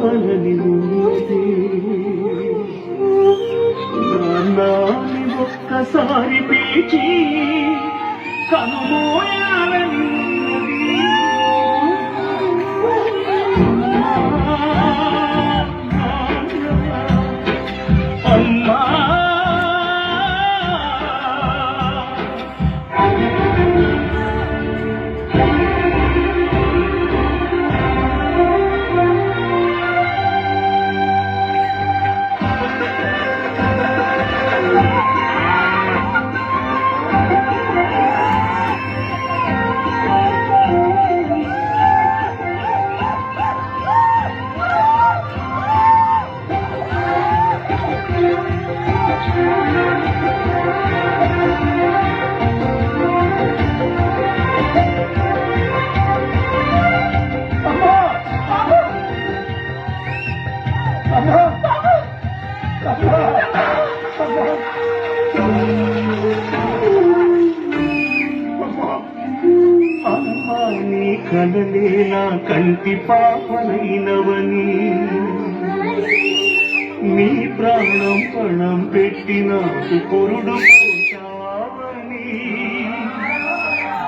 కావాలని ఉంది నాన్నాని ఒక్కసారి పీచి కనుమోయాలని అమ్మా నీ నా కంటి పాపనైనవని నీ ప్రాణం పణం పెట్టి నాకు కొరుడు పోశావని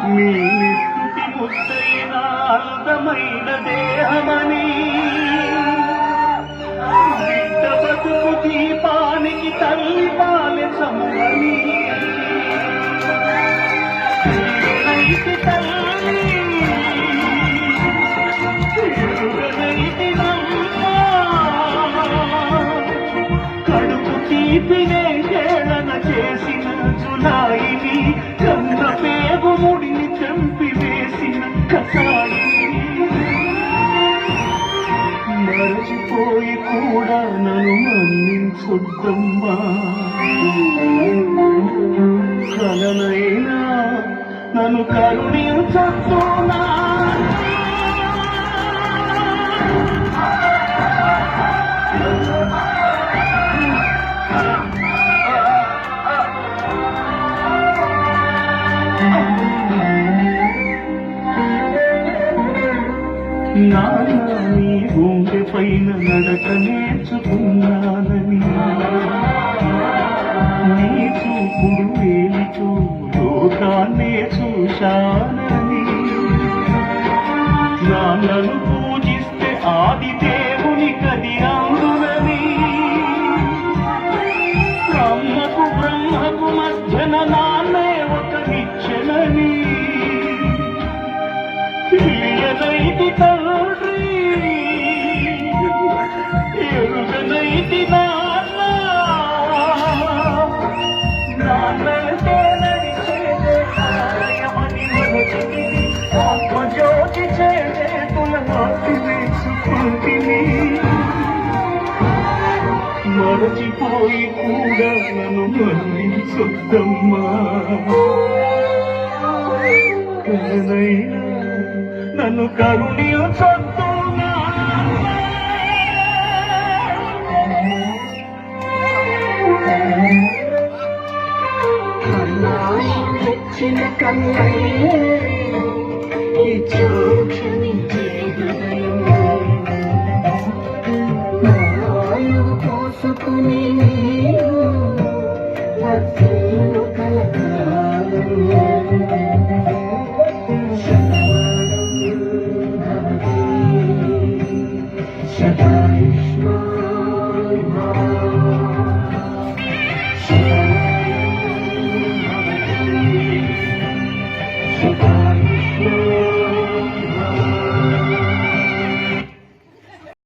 మీ నిస్తుతి ముద్దైన అందమైన దేహమని. బిడ్డ బతుకు దీపానికి తల్లి మరచిపోయి కూడా నన్ను మన్నించొద్దమ్మా. కలనైనా నన్ను కరుణించొద్దునా నాన్న నీ గుండె పైన నడక నేర్చుకున్నానని. నీ చూపుడు వేలితో లోకాన్నే చూశానని. నాన్నను మరచిపోయి కూడా నన్ను మన్నించొద్దమ్మా కరుణైనా నన్ను కరుణించొద్దునా తెచ్చిన కన్నయ్యే ఈ చూక్షమించే Thank you.